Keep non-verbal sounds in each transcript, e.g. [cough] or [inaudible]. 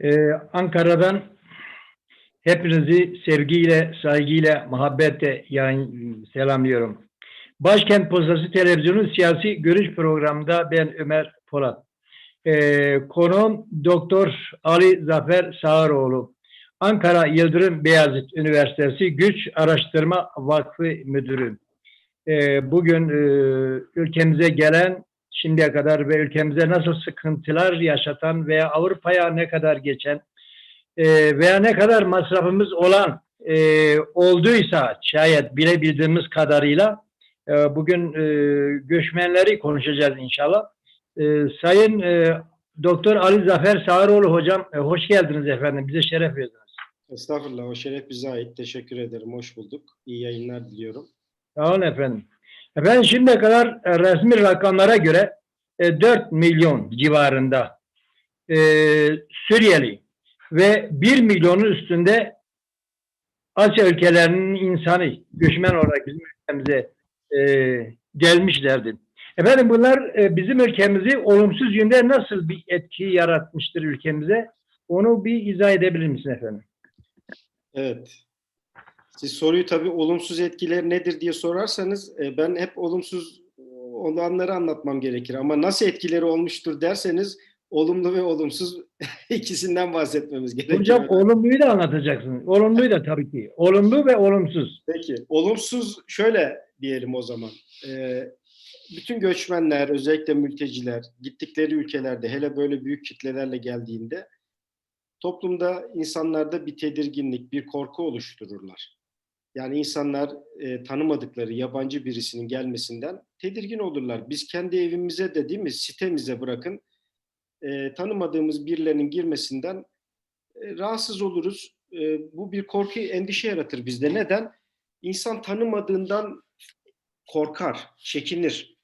Ee, Ankara'dan hepinizi sevgiyle, saygıyla, muhabbetle yayın, selamlıyorum. Başkent Postası Televizyonu siyasi görüş programında ben Ömer Polat. Ee, konuğum Doktor Ali Zafer Sağaroğlu. Ankara Yıldırım Beyazıt Üniversitesi Güç Araştırma Vakfı Müdürü. Ee, bugün e, ülkemize gelen şimdiye kadar ve ülkemize nasıl sıkıntılar yaşatan veya Avrupa'ya ne kadar geçen e, veya ne kadar masrafımız olan e, olduysa şayet bilebildiğimiz kadarıyla e, bugün e, göçmenleri konuşacağız inşallah. E, Sayın e, Doktor Ali Zafer Sağaroğlu hocam e, hoş geldiniz efendim. Bize şeref verdiniz. Estağfurullah, o şeref bize ait. Teşekkür ederim, hoş bulduk. İyi yayınlar diliyorum. Sağ olun efendim. Efendim şimdiye kadar e, resmi rakamlara göre e, 4 milyon civarında e, Suriyeli ve 1 milyonun üstünde Asya ülkelerinin insanı göçmen olarak bizim ülkemize e, gelmişlerdi. Efendim bunlar e, bizim ülkemizi olumsuz yönde nasıl bir etki yaratmıştır ülkemize? Onu bir izah edebilir misin efendim? Evet. Siz soruyu tabii olumsuz etkileri nedir diye sorarsanız e, ben hep olumsuz olanları anlatmam gerekir. Ama nasıl etkileri olmuştur derseniz olumlu ve olumsuz [laughs] ikisinden bahsetmemiz gerekir. Hocam olumluyu da anlatacaksın. Olumluyu da tabii ki. Olumlu ve olumsuz. Peki, olumsuz şöyle diyelim o zaman. Ee, bütün göçmenler, özellikle mülteciler, gittikleri ülkelerde, hele böyle büyük kitlelerle geldiğinde toplumda insanlarda bir tedirginlik, bir korku oluştururlar. Yani insanlar e, tanımadıkları yabancı birisinin gelmesinden tedirgin olurlar. Biz kendi evimize de değil mi, sitemize bırakın, e, tanımadığımız birilerinin girmesinden e, rahatsız oluruz. E, bu bir korku, endişe yaratır bizde. Neden? İnsan tanımadığından korkar, çekinir.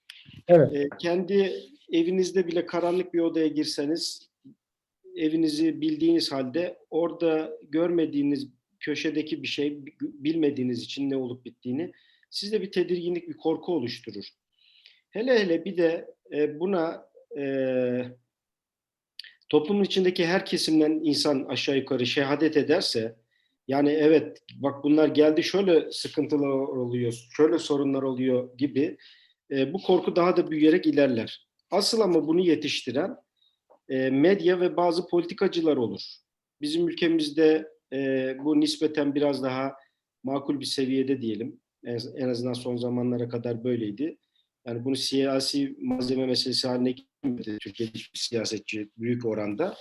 Evet. E, kendi evinizde bile karanlık bir odaya girseniz, evinizi bildiğiniz halde orada görmediğiniz köşedeki bir şey, bilmediğiniz için ne olup bittiğini sizde bir tedirginlik, bir korku oluşturur. Hele hele bir de e, buna e, toplumun içindeki her kesimden insan aşağı yukarı şehadet ederse, yani evet bak bunlar geldi şöyle sıkıntılar oluyor, şöyle sorunlar oluyor gibi e, bu korku daha da büyüyerek ilerler. Asıl ama bunu yetiştiren e, medya ve bazı politikacılar olur. Bizim ülkemizde e, bu nispeten biraz daha makul bir seviyede diyelim. En, en azından son zamanlara kadar böyleydi. Yani bunu siyasi malzeme meselesi haline getirmedi Türkiye'de hiçbir siyasetçi büyük oranda.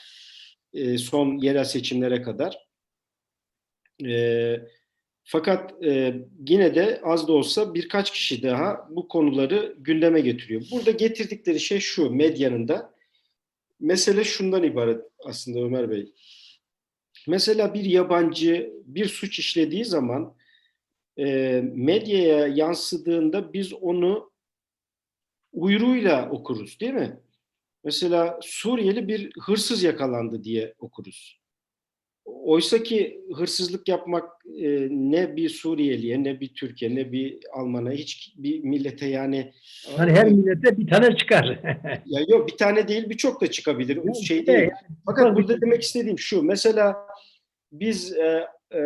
E, son yerel seçimlere kadar. E, fakat e, yine de az da olsa birkaç kişi daha bu konuları gündeme getiriyor. Burada getirdikleri şey şu medyanın da mesele şundan ibaret aslında Ömer Bey. Mesela bir yabancı bir suç işlediği zaman e, medyaya yansıdığında biz onu uyruğuyla okuruz değil mi? Mesela Suriyeli bir hırsız yakalandı diye okuruz. Oysa ki hırsızlık yapmak e, ne bir Suriyeliye, ne bir Türkiye, ne bir Alman'a, hiç bir millete yani... Hani her millete bir tane çıkar. [laughs] ya yok bir tane değil birçok da çıkabilir. O şey değil. yani Fakat burada demek istediğim şu. Mesela biz e, e,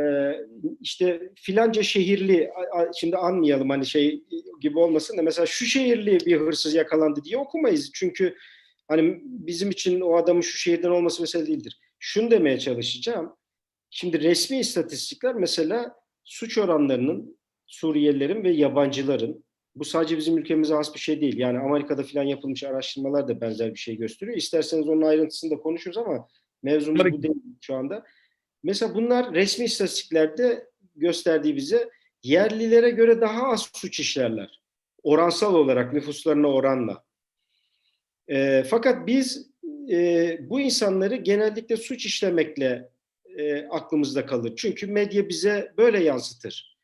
işte filanca şehirli, şimdi anmayalım hani şey gibi olmasın da mesela şu şehirli bir hırsız yakalandı diye okumayız. Çünkü hani bizim için o adamın şu şehirden olması mesele değildir. Şunu demeye çalışacağım. Şimdi resmi istatistikler mesela suç oranlarının Suriyelilerin ve yabancıların bu sadece bizim ülkemize has bir şey değil. Yani Amerika'da falan yapılmış araştırmalar da benzer bir şey gösteriyor. İsterseniz onun ayrıntısını da konuşuruz ama mevzumuz Tabii bu değil şu anda. Mesela bunlar resmi istatistiklerde gösterdiği bize yerlilere göre daha az suç işlerler. Oransal olarak nüfuslarına oranla. E, fakat biz e, bu insanları genellikle suç işlemekle e, aklımızda kalır. Çünkü medya bize böyle yansıtır.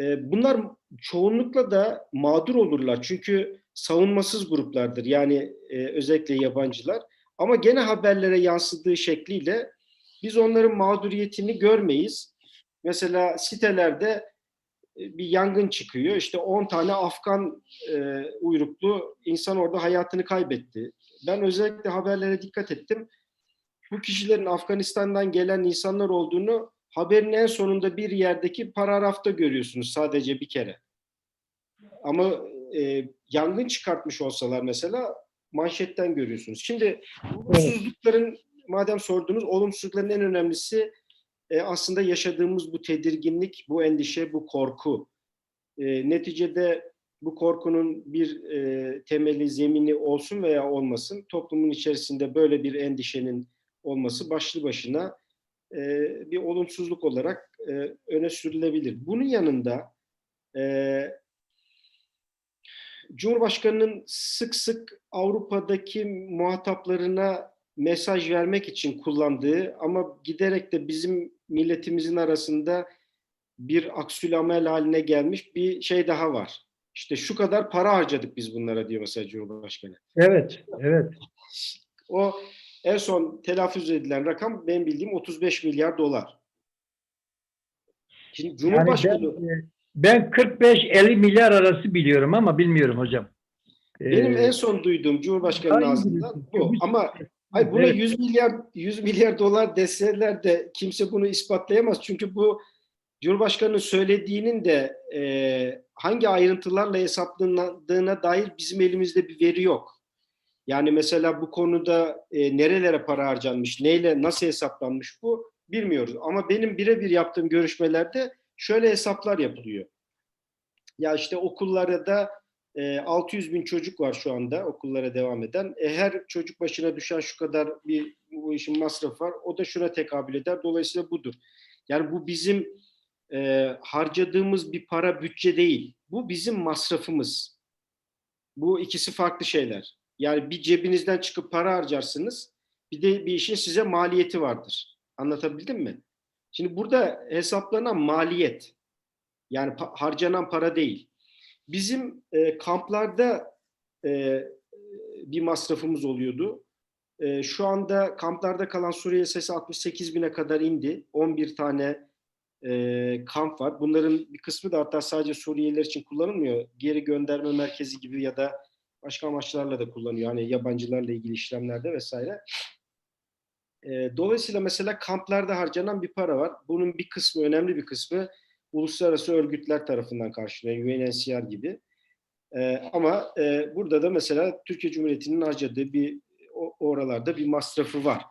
E, bunlar çoğunlukla da mağdur olurlar. Çünkü savunmasız gruplardır. Yani e, özellikle yabancılar. Ama gene haberlere yansıdığı şekliyle biz onların mağduriyetini görmeyiz. Mesela sitelerde bir yangın çıkıyor. İşte 10 tane Afgan e, uyruklu insan orada hayatını kaybetti. Ben özellikle haberlere dikkat ettim. Bu kişilerin Afganistan'dan gelen insanlar olduğunu haberin en sonunda bir yerdeki paragrafta görüyorsunuz sadece bir kere. Ama e, yangın çıkartmış olsalar mesela manşetten görüyorsunuz. Şimdi olumsuzlukların madem sordunuz olumsuzlukların en önemlisi e, aslında yaşadığımız bu tedirginlik, bu endişe, bu korku. E, neticede bu korkunun bir e, temeli, zemini olsun veya olmasın, toplumun içerisinde böyle bir endişenin olması başlı başına e, bir olumsuzluk olarak e, öne sürülebilir. Bunun yanında e, Cumhurbaşkanı'nın sık sık Avrupa'daki muhataplarına mesaj vermek için kullandığı ama giderek de bizim milletimizin arasında bir aksülamel haline gelmiş bir şey daha var. İşte şu kadar para harcadık biz bunlara diyor mesela Cumhurbaşkanı. Evet, evet. O en son telaffuz edilen rakam benim bildiğim 35 milyar dolar. Şimdi Yani Cumhurbaşkanı ben, e, ben 45-50 milyar arası biliyorum ama bilmiyorum hocam. benim Ee, en son duyduğum Cumhurbaşkanı'nın ağzından. Bu- Ama hayır buna Evet. 100 milyar 100 milyar dolar deseler de kimse bunu ispatlayamaz. Çünkü bu Cumhurbaşkanı'nın söylediğinin de e, hangi ayrıntılarla hesaplandığına dair bizim elimizde bir veri yok. Yani mesela bu konuda e, nerelere para harcanmış, neyle, nasıl hesaplanmış bu bilmiyoruz. Ama benim birebir yaptığım görüşmelerde şöyle hesaplar yapılıyor. Ya işte okullara da e, 600 bin çocuk var şu anda okullara devam eden. E, her çocuk başına düşen şu kadar bir bu işin masrafı var. O da şuna tekabül eder. Dolayısıyla budur. Yani bu bizim e, harcadığımız bir para bütçe değil. Bu bizim masrafımız. Bu ikisi farklı şeyler. Yani bir cebinizden çıkıp para harcarsınız. Bir de bir işin size maliyeti vardır. Anlatabildim mi? Şimdi burada hesaplanan maliyet. Yani pa- harcanan para değil. Bizim e, kamplarda e, bir masrafımız oluyordu. E, şu anda kamplarda kalan Suriye sayısı 68 bine kadar indi. 11 tane e, kamp var. Bunların bir kısmı da hatta sadece Suriyeliler için kullanılmıyor. Geri gönderme merkezi gibi ya da başka amaçlarla da kullanıyor. Hani yabancılarla ilgili işlemlerde vesaire. E, dolayısıyla mesela kamplarda harcanan bir para var. Bunun bir kısmı, önemli bir kısmı uluslararası örgütler tarafından karşılanıyor. UNHCR gibi. E, ama e, burada da mesela Türkiye Cumhuriyeti'nin harcadığı bir o- oralarda bir masrafı var.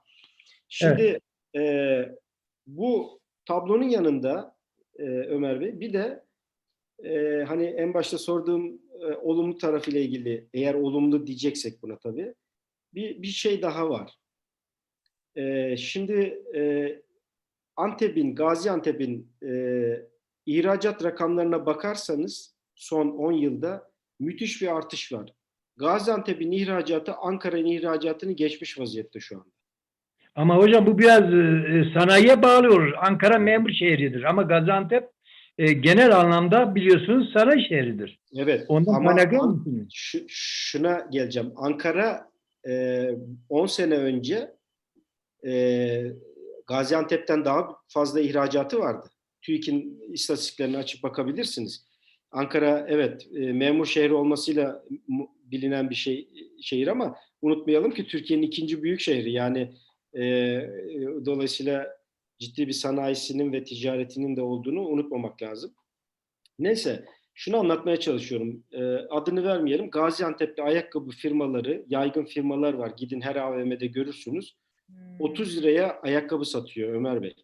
Şimdi e, bu tablonun yanında e, Ömer Bey bir de e, hani en başta sorduğum e, olumlu tarafıyla ilgili eğer olumlu diyeceksek buna tabii bir, bir şey daha var. E, şimdi e, Antep'in, Gaziantep'in e, ihracat rakamlarına bakarsanız son 10 yılda müthiş bir artış var. Gaziantep'in ihracatı Ankara'nın ihracatını geçmiş vaziyette şu anda. Ama hocam bu biraz e, sanayiye bağlı olur. Ankara memur şehridir ama Gaziantep e, genel anlamda biliyorsunuz sanayi şehridir. Evet. Ondan ama An- şu, şuna geleceğim. Ankara e, 10 sene önce e, Gaziantep'ten daha fazla ihracatı vardı. TÜİK'in istatistiklerini açıp bakabilirsiniz. Ankara evet e, memur şehri olmasıyla bilinen bir şey şehir ama unutmayalım ki Türkiye'nin ikinci büyük şehri. Yani e, e, dolayısıyla ciddi bir sanayisinin ve ticaretinin de olduğunu unutmamak lazım. Neyse şunu anlatmaya çalışıyorum. E, adını vermeyelim. Gaziantep'te ayakkabı firmaları, yaygın firmalar var. Gidin her AVM'de görürsünüz. 30 liraya ayakkabı satıyor Ömer Bey.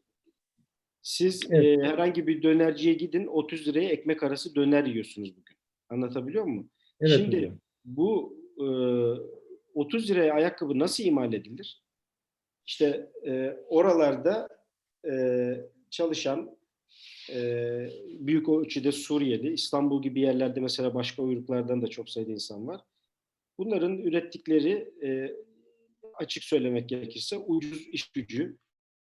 Siz Evet. e, herhangi bir dönerciye gidin 30 liraya ekmek arası döner yiyorsunuz bugün. Anlatabiliyor muyum? Evet Şimdi hocam. bu e, 30 liraya ayakkabı nasıl imal edilir? İşte e, oralarda e, çalışan e, büyük ölçüde Suriyeli, İstanbul gibi yerlerde mesela başka uyruklardan da çok sayıda insan var. Bunların ürettikleri e, açık söylemek gerekirse ucuz iş gücü.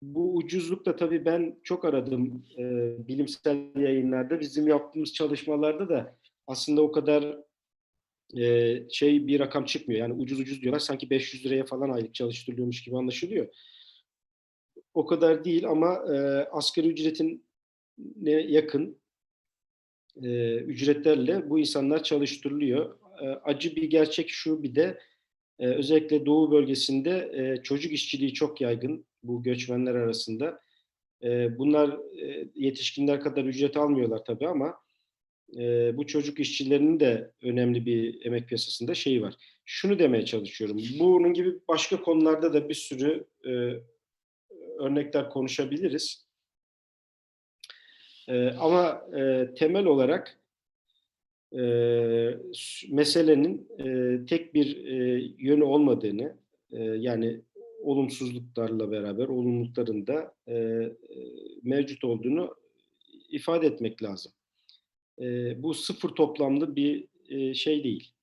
Bu ucuzlukta tabii ben çok aradım e, bilimsel yayınlarda. Bizim yaptığımız çalışmalarda da aslında o kadar e, şey bir rakam çıkmıyor. Yani ucuz ucuz diyorlar sanki 500 liraya falan aylık çalıştırılıyormuş gibi anlaşılıyor. O kadar değil ama e, asgari ücretin ne yakın e, ücretlerle bu insanlar çalıştırılıyor. E, acı bir gerçek şu bir de e, özellikle Doğu bölgesinde e, çocuk işçiliği çok yaygın bu göçmenler arasında. E, bunlar e, yetişkinler kadar ücret almıyorlar tabii ama e, bu çocuk işçilerinin de önemli bir emek piyasasında şeyi var. Şunu demeye çalışıyorum. Bunun gibi başka konularda da bir sürü e, örnekler konuşabiliriz. E, ama e, temel olarak e, meselenin e, tek bir e, yönü olmadığını, e, yani olumsuzluklarla beraber olumlulukların da e, mevcut olduğunu ifade etmek lazım. Bu sıfır toplamlı bir şey değil.